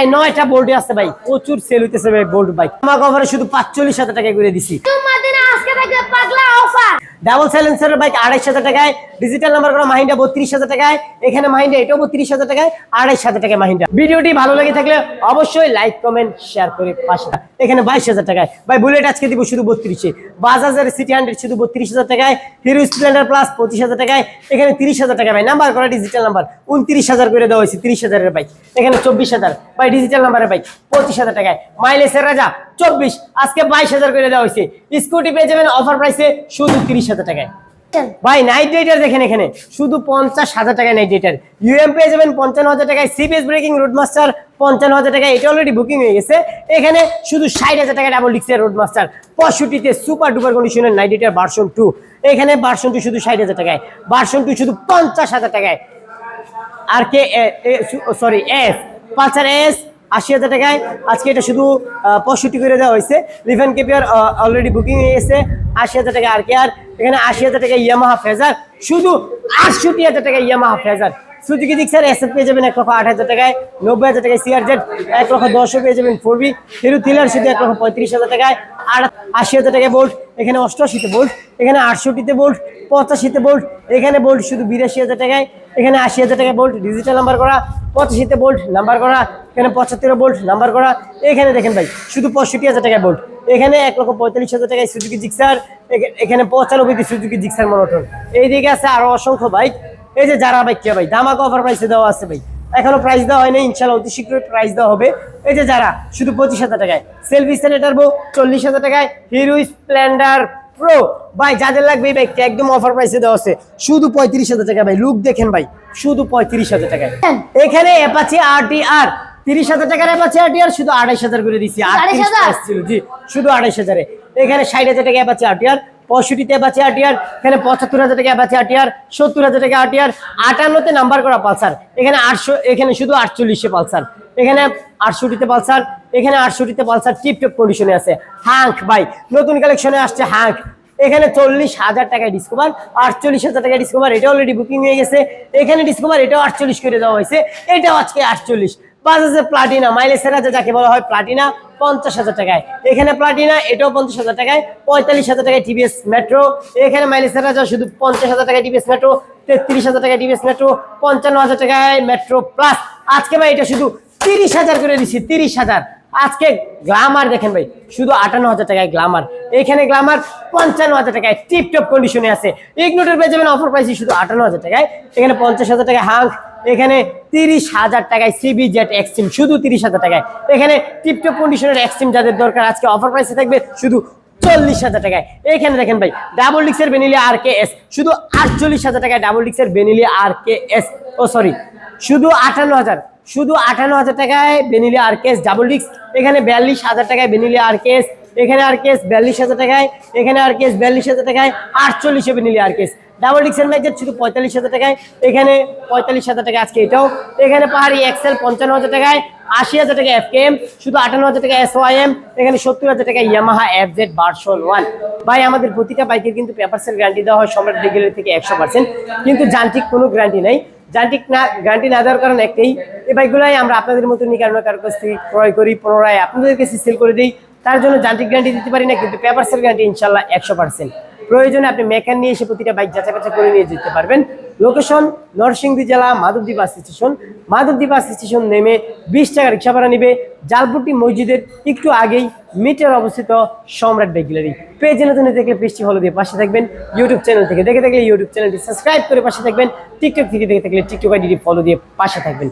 ভাই নয়টা বোর্ডে আছে ভাই। প্রচুর সেল হইতেছে ভাই বোর্ড ভাই আমার কভারে শুধু পাঁচচল্লিশ হাজার টাকা করে দিছি জুম্মা দিনে আজকে থেকে পাগলা অফার ডাবল সাইলেন্সারের বাইক আড়াইশ হাজার টাকায় ডিজিটাল নাম্বার করা মাহিন্ডা বত্রিশ হাজার টাকায়, এখানে মাহিন্ডা এটাও বত্রিশ হাজার টাকায়, আড়াইশ হাজার টাকায় মাহিন্ডা ভিডিওটি ভালো লেগে থাকলে অবশ্যই লাইক কমেন্ট শেয়ার করে পাশে। এখানে বাইশ হাজার টাকায়। ভাই বুলেট আজকে দিব শুধু বত্রিশে। বাজাজের সিটি হান্ড্রেড শুধু বত্রিশ হাজার টাকায় হিরো স্প্লেন্ডার প্লাস পঁচিশ হাজার টাকায়, এখানে তিরিশ হাজার টাকা ভাই নাম্বার করা ডিজিটাল নাম্বার উনত্রিশ হাজার করে দেওয়া হয়েছে, তিরিশ হাজারের বাইক এখানে চব্বিশ হাজার। ভাই ডিজিটাল নাম্বারের বাইক পঁচিশ হাজার টাকায়। মাইলেজের রাজা চব্বিশ আজকে বাইশ হাজার করে দেওয়া হয়েছে। স্কুটি পেয়ে যাবেন অফার প্রাইসে শুধু তিরিশ হাজার টাকায়। ভাই নাইট রাইডার দেখেন এখানে শুধু পঞ্চাশ হাজার টাকায় নাইট রাইডার ইউএম পেয়ে যাবেন পঞ্চান্ন হাজার টাকায় সিবিএস ব্রেকিং রোড মাস্টার পঞ্চান্ন হাজার টাকায় এটা অলরেডি বুকিং হয়ে গেছে। এখানে শুধু ষাট হাজার টাকা ডাবল ডিক্সের রোড মাস্টার পঁয়ষট্টিতে সুপার ডুপার কন্ডিশনের নাইট রাইডার ভার্সন টু এখানে ভার্সন টু শুধু ষাট হাজার টাকায় ভার্সন টু শুধু পঞ্চাশ হাজার টাকায়। R K sorry S Pulsar S আশি হাজার টাকায়। আজকে এটা শুধু পঁয়ষট্টি করে দেওয়া হয়েছে। লিভেন কেপিয়ার অলরেডি বুকিং হয়ে গেছে আশি হাজার টাকা আর কে আর, এখানে আশি হাজার টাকা ইয়ামাহা ফেজার শুধু আটষট্টি হাজার টাকা Yamaha Fazer Suzuki sir S পেয়ে যাবেন এক লক্ষ আট হাজার টাকায়। নব্বই হাজার টাকায় সিআরজেড এক লক্ষ দশও পেয়ে যাবেন ফোর বি হিরো থ্রিলার শুধু এক লক্ষ পঁয়ত্রিশ হাজার টাকায়। আশি হাজার টাকায় বোল্ট, এখানে অষ্টআশিতে বোল্ট, এখানে আটষট্টিতে বোল্ট, পঁচাশিতে বোল্ট, এখানে বোল্ট শুধু বিরাশি হাজার টাকায়, এখানে আশি হাজার টাকায় বোল্ট ডিজিটাল নাম্বার করা, পঁচাশিতে বোল্ট নাম্বার করা, এখানে পঁচাত্তর বোল্ট নাম্বার করা, এখানে দেখেন ভাই, শুধু পঁয়ষট্টি হাজার টাকায় বোল্ট, এখানে এক লক্ষ পঁয়তাল্লিশ হাজার টাকায় সুজুকি জিক্সার এখা- এখানে পঁচানব্বইতে সুজুকি জিক্সার মনোটন এইদিকে আছে আরও অসংখ্য বাইক, এই যে যারা বাইক কে ভাই দামাক অফার প্রাইসে দেওয়া আছে ভাই এখনও প্রাইস দেওয়া হয়নি ইনশাল্লাহ অতি শীঘ্রই প্রাইস দেওয়া হবে। এই যে যারা শুধু পঁচিশ হাজার টাকায়। সেলফি স্যালেটার বো চল্লিশ হাজার টাকায়। হিরো স্প্লেন্ডার প্রো ভাই যাদের লাগবে এই বাইকটা একদম অফার প্রাইসে দেওয়া আছে। শুধু পঁয়ত্রিশ হাজার টাকা ভাই লুক দেখেন ভাই শুধু পঁয়ত্রিশ হাজার টাকায়। এখানে অ্যাপাচি আর টি আর তিরিশ হাজার টাকার অ্যাপাচি আর টি আর শুধু আড়াইশ হাজার করে দিচ্ছি আটত্রিশ 28,000? price ছিল জি শুধু আড়াইশ হাজারে। এখানে ষাট হাজার টাকা অ্যাপাচি আর টি আর পঁয়ষট্টিতে অ্যাপাচি আর এখানে পঁচাত্তর হাজার টাকা অ্যাপাচি টি সত্তর হাজার টাকা টি আটান্নতে নাম্বার করা পালসার, এখানে আটশো, এখানে শুধু আটচল্লিশে পালসার, এখানে আটষট্টিতে পালসার, এখানে আটষট্টিতে পালসার, টিপটপ কন্ডিশনে আছে। হাঙ্ক ভাই, নতুন কালেকশনে আসছে হাঙ্ক এখানে চল্লিশ হাজার টাকায় ডিসকভার আটচল্লিশ হাজার টাকায় ডিসকভার এটা অলরেডি বুকিং হয়ে গেছে, এখানে ডিসকভার এটাও আটচল্লিশ করে দেওয়া হয়েছে, এটাও আজকে আটচল্লিশ। বাজাজের প্লাটিনা মাইলেজ রাজা যাকে বলা হয় প্লাটিনা পঞ্চাশ হাজার টাকায়। এখানে প্লাটিনা এটাও পঞ্চাশ হাজার টাকায়, পঁয়তাল্লিশ হাজার টাকায় টিভিএস মেট্রো এখানে মাইলেজ রাজা শুধু পঞ্চাশ হাজার টাকায় টিভিএস মেট্রো তেত্রিশ হাজার টাকায় টিভিএস মেট্রো পঞ্চান্ন হাজার টাকায় মেট্রো প্লাস আজকে ভাই এটা শুধু তিরিশ হাজার করে দিচ্ছি তিরিশ হাজার। আজকে গ্লামার দেখেন ভাই, শুধু আটান্ন হাজার টাকায় গ্লামার এখানে গ্লামার পঞ্চান্ন হাজার টাকায় টিপটপ কন্ডিশনে আছে। ইগনোটের পেয়ে যাবেন অফার প্রাইসে শুধু আটান্ন হাজার টাকায়। এখানে পঞ্চাশ হাজার টাকায় হাঙ্ক এখানে তিরিশ হাজার টাকায় সিবি জেট এক্সট্রিম শুধু তিরিশ হাজার টাকায়। এখানে টিপটপ কন্ডিশনের এক্সট্রিম যাদের দরকার, আজকে অফার প্রাইসে থাকবে শুধু চল্লিশ হাজার টাকায়। এখানে দেখেন ভাই ডাবল ডিক্সের বেনিলি আর কে এস শুধু আটচল্লিশ হাজার টাকায় ডাবল ডিক্সের বেনিলি আর কে এস ও সরি শুধু আটান্ন হাজার। শুধু আটান্ন হাজার টাকায় বেনিলি আর কেস ডাবল ডিক্স এখানে বিয়াল্লিশ হাজার টাকায় বেনিলি আর কেস, এখানে আর কেস বিয়াল্লিশ হাজার টাকায়, এখানে আর কেস বিয়াল্লিশ হাজার টাকায়, আটচল্লিশে বেনিলি আর কেস। ডাবল ডিক্সের ম্যাগজেট শুধু পঁয়তাল্লিশ হাজার টাকায়, এখানে পঁয়তাল্লিশ হাজার টাকা আজকে এটাও। এখানে পাহাড়ি এক্সেল পঞ্চান্ন হাজার টাকায়, আশি হাজার টাকা এফ কে এম শুধু আটান্ন হাজার টাকা এস এম এখানে সত্তর হাজার টাকা Yamaha F Z version one ভাই, আমাদের প্রতিটা বাইকের কিন্তু পেপারসের গ্যারান্টি দেওয়া হয় সম্রাট ডিগ্রি থেকে একশো পার্সেন্ট কিন্তু যান্ত্রিক কোনো গ্যারান্টি নেই। যান্ত্রিক না গ্যারান্টি না দেওয়ার কারণ একটাই, এই বাইকগুলাই আমরা আপনাদের মতো নিকারণ কারণ কারোর কাছ থেকে ক্রয় করি, পুনরায় আপনাদের কাছে করে দিই। তার জন্য যান্ত্রিক গ্যারান্টি দিতে পারি না, কিন্তু পেপারসের গ্যারান্টি ইনশাল্লাহ একশো পার্সেন্ট প্রয়োজনে আপনি মেকান নিয়ে এসে প্রতিটা বাইক যাচাই করে নিয়ে যেতে পারবেন। লোকেশন নরসিংদী জেলা Madhabdi bus station Madhabdi bus station নেমে বিশ টাকা রিক্সা ভাড়া নেবে। জালপুটি মসজিদের একটু আগেই মিটার অবস্থিত সম্রাট বেগুলারি। গ্যালারি পেজে নতুন দেখলে পেজটি ফলো দিয়ে পাশে থাকবেন। ইউটিউব চ্যানেল থেকে দেখে থাকলে ইউটিউব চ্যানেলটি সাবস্ক্রাইব করে পাশে থাকবেন। টিকটক থেকে দেখে থাকলে টিকটক আইডিটি ফলো দিয়ে পাশে থাকবেন।